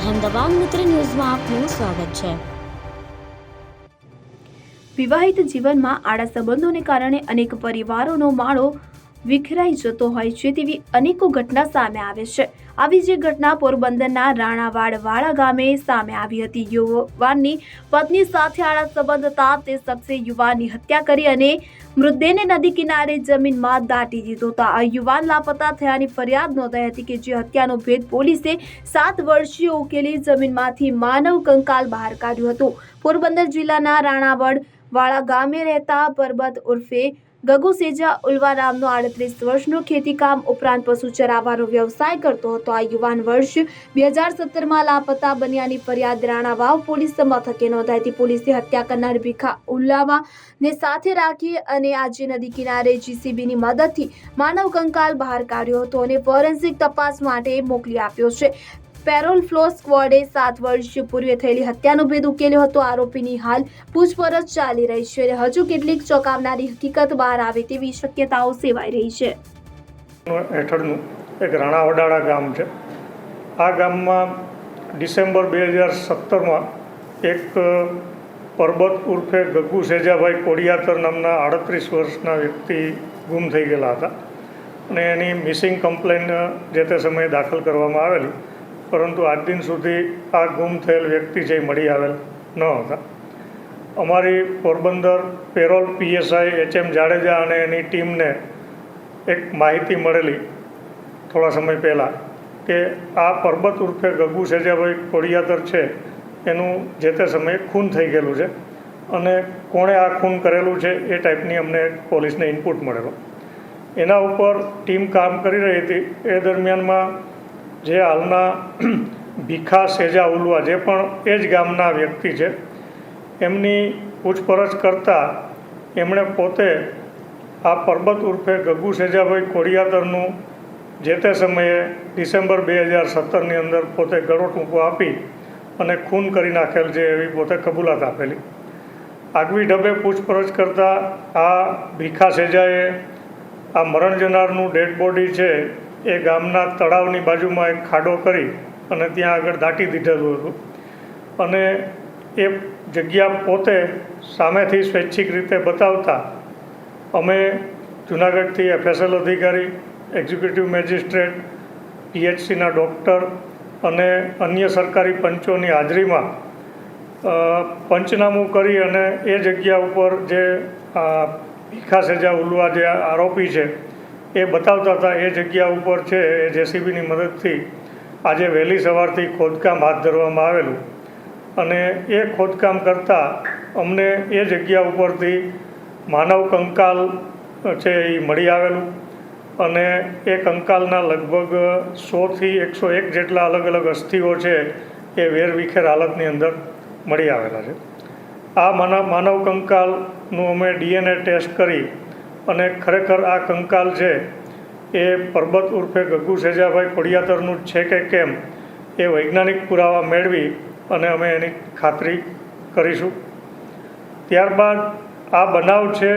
અહેમદાબાદ મિત્ર ન્યૂઝમાં આપનું સ્વાગત છે. વિવાહિત જીવનમાં આડા સંબંધોને કારણે અનેક પરિવારોનો માળો વિખરાઈ જતો હોય છે તેવી અનેકો ઘટના સામે આવે છે. આવી જે ઘટના પોરબંદરના રાણાવાડ વાળા ગામે સામે આવી હતી. યુવાનની પત્ની સાથે આડા સંબંધ હતા. તે શખ્સે યુવાનની હત્યા કરી અને મૃતદેહને નદી કિનારે જમીનમાં દાટી દીધો હતો. આ યુવાન લાપતા થયાની ફરિયાદ નોંધાઈ હતી કે જે હત્યાનો ભેદ પોલીસે સાત વર્ષીય ઉકેલી જમીનમાંથી માનવ કંકાલ બહાર કાઢ્યું હતું. પોરબંદર જિલ્લાના રાણાવડ વાળા ગામે રહેતા પરબત ઉર્ફે ગગુ સેજા ઉલવા નામનો આડત્રીસ વર્ષનો ખેતીકામ ઉપરાંત પશુ ચરાવવાનો વ્યવસાય કરતો હતો. આ યુવાન વર્ષ બે હજાર સત્તરમાં લાપતા બન્યાની ફરિયાદ રાણાવાવ પોલીસ મથકે નોંધાઈ પોલીસે હત્યા કરનાર ભીખા ઉલ્લાવાને સાથે રાખી અને આજે નદી કિનારે જીસીબીની મદદથી માનવ કંકાલ બહાર કાઢ્યો હતો અને ફોરેન્સિક તપાસ માટે મોકલી આપ્યો છે. પેરોલ ફ્લો સ્ક્વોડે સાત વર્ષ પૂર્વે થયેલી હત્યાનો ભેદ ઉકેલ્યો હતો. આરોપીની હાલ પૂછપરછ ચાલી રહી છે અને હજુ કેટલીક ચોંકાવનારી હકીકત બહાર આવે તેવી શક્યતાઓ સેવાઈ રહી છે. હેઠળનું એક રાણા વડાળા ગામ છે. આ ગામમાં ડિસેમ્બર બે હજાર સત્તરમાં એક પરબત ઉર્ફે ગગુ સેજાભાઈ કોડિયાતર નામના આડત્રીસ વર્ષના વ્યક્તિ ગુમ થઈ ગયેલા હતા. અને એની મિસિંગ કમ્પ્લેન જે તે સમયે દાખલ કરવામાં આવેલી પરંતુ આજ દિન સુધી આ ગુમ થયેલ વ્યક્તિ એ મળી આવેલ ન હતા. અમારી Porbandar parole PSI H M Jadeja અને એની ટીમને એક માહિતી મળેલી થોડા સમય પહેલાં કે આ પરબત ઉર્ફે ગગુ સેજાભાઈ કોડિયાતર છે. એનું જે તે સમયે ખૂન થઈ ગયેલું છે અને કોણે આ ખૂન કરેલું છે એ ટાઈપની અમને પોલીસને ઇનપુટ મળેલો. એના ઉપર ટીમ કામ કરી રહી હતી. એ દરમિયાનમાં જે હાલના ભીખા સેજા ઉલવા જે પણ એ જ ગામના વ્યક્તિ છે, એમની પૂછપરછ કરતાં એમણે પોતે આ પરબત ઉર્ફે ગગુ સેજાભાઈ કોડિયાતરનું જે તે સમયે ડિસેમ્બર બે હજાર સત્તરની અંદર પોતે ગળો ટૂંકો આપી અને ખૂન કરી નાખેલ છે એવી પોતે કબૂલાત આપેલી. આગવી ઢબે પૂછપરછ કરતાં આ ભીખા સેજાએ આ મરણ જનારનું ડેડ બોડી છે એ ગામના તળાવની બાજુમાં એક ખાડો કરી અને ત્યાં આગળ દાટી દીધેલું હતું. અને એ જગ્યા પોતે સામેથી સ્વૈચ્છિક રીતે બતાવતા અમે જુનાગઢથી એફએસએલ અધિકારી, એક્ઝિક્યુટિવ મેજિસ્ટ્રેટ, પીએચસીના ડૉક્ટર અને અન્ય સરકારી પંચોની હાજરીમાં પંચનામું કરી અને એ જગ્યા ઉપર જે ભીખા સેજા ઉલવા જે આરોપી છે એ બતાવતા હતા, એ જગ્યા ઉપર છે, એ જેસીબીની મદદથી આજે વહેલી સવારથી ખોદકામ હાથ ધરવામાં આવેલું. અને એ ખોદકામ કરતાં અમને એ જગ્યા ઉપરથી માનવ કંકાલ છે એ મળી આવેલું. અને એ કંકાલના લગભગ સોથી એકસો એક જેટલા અલગ અલગ અસ્થિઓ છે, એ વેરવિખેર હાલતની અંદર મળી આવેલા છે. આ માનવ માનવ કંકાલનું અમે ડીએનએ ટેસ્ટ કરી અને ખરેખર આ કંકાલ છે, એ પરબત ઉર્ફે ગગુ સેજાભાઈ કોડિયાતરનું છે કે કેમ, એ વૈજ્ઞાનિક પુરાવા મેળવી અને અમે એની ખાતરી કરીશું. ત્યારબાદ આ બનાવ છે,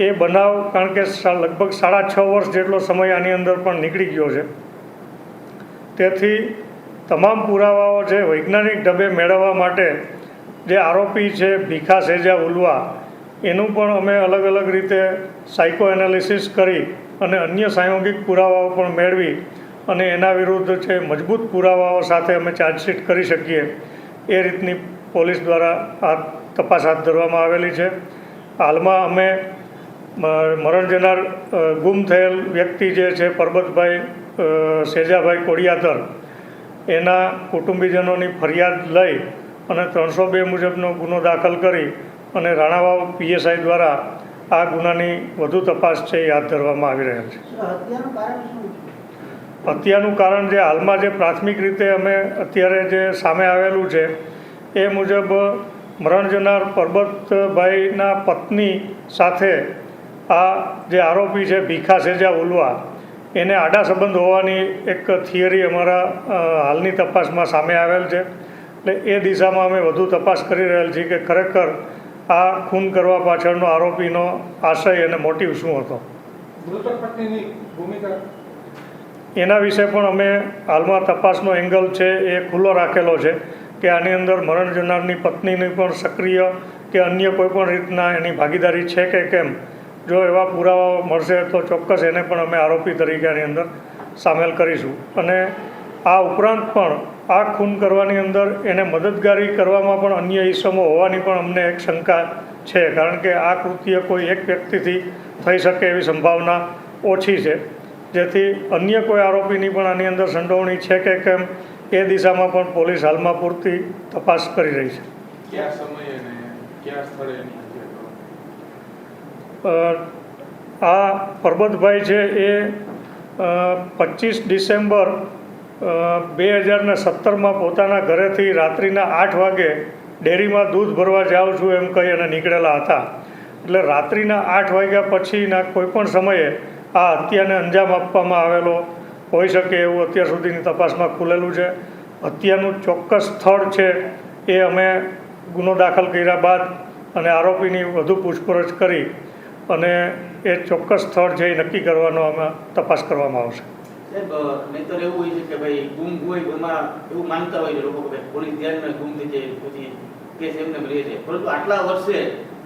એ બનાવ કારણ કે લગભગ સાડા છ વર્ષ જેટલો સમય આની અંદર પણ નીકળી ગયો છે. તેથી તમામ પુરાવાઓ છે વૈજ્ઞાનિક ઢબે મેળવવા માટે જે આરોપી છે ભીખા સેજા ઉલવા એનું પણ અમે અલગ અલગ રીતે સાયકો એનાલિસિસ કરી અને અન્ય સાયોગિક પુરાવાઓ પણ મેળવી અને એના વિરુદ્ધ છે મજબૂત પુરાવાઓ સાથે અમે ચાર્જશીટ કરી શકીએ, એ રીતની પોલીસ દ્વારા આ તપાસ હાથ ધરવામાં આવેલી છે. હાલમાં અમે મરણ જનાર ગુમ થયેલ વ્યક્તિ જે છે, પરબતભાઈ સેજાભાઈ કોડિયાતર, એના કુટુંબીજનોની ફરિયાદ લઈ અને ત્રણસો બે મુજબનો ગુનો દાખલ કરી અને રાણાવાવ પીએસઆઈ દ્વારા આ ગુનાની વધુ તપાસ છે એ હાથ ધરવામાં આવી રહેલ છે. હત્યાનું કારણ શું છે? હત્યાનું કારણ જે હાલમાં જે પ્રાથમિક રીતે અમે અત્યારે જે સામે આવેલું છે એ મુજબ મરણ જનાર પરબતભાઈના પત્ની સાથે આ જે આરોપી છે ભીખા સેજા ઉલવા એને આડા સંબંધ હોવાની એક થિયરી અમારા હાલની તપાસમાં સામે આવેલ છે. એટલે એ દિશામાં અમે વધુ તપાસ કરી રહેલ છીએ કે ખરેખર આ ખૂન કરવા પાછળનો આરોપીનો આશય અને મોટિવ શું હતો? એના વિશે પણ અમે હાલમાં તપાસનો એંગલ છે એ ખુલ્લો રાખેલો છે કે આની અંદર મરણ જનારની પત્નીની પણ સક્રિય કે અન્ય કોઈપણ રીતના એની ભાગીદારી છે કે કેમ? જો એવા પુરાવાઓ મળશે તો ચોક્કસ એને પણ અમે આરોપી તરીકે આની અંદર સામેલ કરીશું. અને આ ઉપરાંત પણ આ ખૂન કરવાની અંદર એને મદદગારી કરવામાં પણ અન્ય ઈસમો હોવાની પણ અમને એક શંકા છે કારણ કે આ કૃત્ય કોઈ એક વ્યક્તિથી થઈ શકે એવી સંભાવના ઓછી છે. જેથી અન્ય કોઈ આરોપીની પણ આની અંદર સંડોવણી છે કે કેમ એ દિશામાં પણ પોલીસ હાલમાં પૂરતી તપાસ કરી રહી છે. આ પરબતભાઈ છે એ પચીસ ડિસેમ્બર બે હજારના સત્તરમાં પોતાના ઘરેથી રાત્રિના આઠ વાગે ડેરીમાં દૂધ ભરવા જાઉં છું એમ કહી અને નીકળેલા હતા. એટલે રાત્રિના આઠ વાગ્યા પછીના કોઈપણ સમયે આ હત્યાને અંજામ આપવામાં આવેલો હોઈ શકે એવું અત્યાર સુધીની તપાસમાં ખુલેલું છે. હત્યાનું ચોક્કસ સ્થળ છે એ અમે ગુનો દાખલ કર્યા બાદ અને આરોપીની વધુ પૂછપરછ કરી અને એ ચોક્કસ સ્થળ છે એ નક્કી કરવાનો અમે તપાસ કરવામાં આવશે. નહીતર એવું હોય છે કે ભાઈ ગુમ હોય ગુમા એવું માનતા હોય છે લોકો કે પોલીસ ધ્યાનમાં ગુમ થઈ જાય પછી કેસ એમને રહે છે. પરંતુ આટલા વર્ષે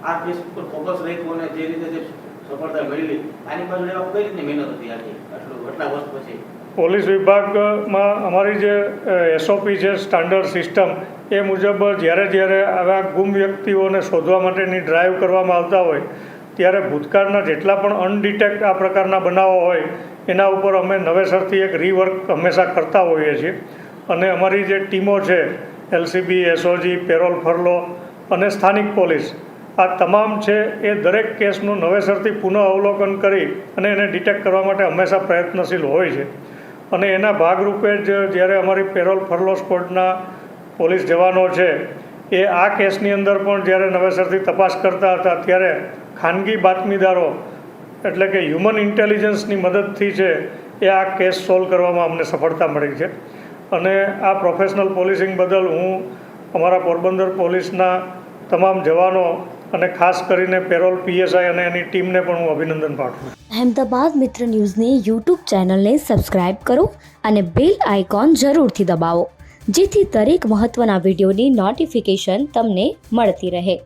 આ કેસ ઉપર ફોકસ રાખ્યો અને જે રીતે જે સફળતા મેળવી, આની પાછળ એવા કઈ રીતની મહેનત હતી આજે આટલું, આટલા વર્ષ પછી? પોલીસ વિભાગમાં અમારી જે એસઓપી છે સ્ટાન્ડર્ડ સિસ્ટમ એ મુજબ જ્યારે જ્યારે આવા ગુમ વ્યક્તિઓને શોધવા માટેની ડ્રાઈવ કરવામાં આવતા હોય, ત્યારે ભૂતકાળના જેટલા પણ અનડિટેક્ટ આ પ્રકારના બનાવો હોય એના ઉપર અમે નવેસરથી એક રીવર્ક હંમેશા કરતા હોઈએ છીએ. અને અમારી જે ટીમો છે એલસીબી એસઓજી પેરોલ ફરલો અને સ્થાનિક પોલીસ, આ તમામ છે એ દરેક કેસનું નવેસરથી પુનઃ અવલોકન કરી અને એને ડિટેક્ટ કરવા માટે હંમેશા પ્રયત્નશીલ હોય છે. અને એના ભાગરૂપે જ જ્યારે અમારી પેરોલ ફરલો સ્કોડના પોલીસ જવાનો છે, એ આ કેસની અંદર પણ જ્યારે નવેસરથી તપાસ કરતા હતા, ત્યારે ખાનગી બાતમીદારો એટલે કે હ્યુમન ઇન્ટેલિજન્સની મદદથી છે એ આ કેસ સોલ્વ કરવામાં અમને સફળતા મળી છે. અને આ પ્રોફેશનલ પોલીસિંગ બદલ હું અમારા પોરબંદર પોલીસના તમામ જવાનો અને ખાસ કરીને પેરોલ, પીએસઆઈ અને એની ટીમને પણ હું અભિનંદન પાઠવું અહેમદાબાદ મિત્ર ન્યૂઝની યુટ્યુબ ચેનલને સબસ્ક્રાઇબ કરો અને બેલ આઇકોન જરૂરથી દબાવો, જેથી દરેક મહત્ત્વના વિડીયોની નોટિફિકેશન તમને મળતી રહે.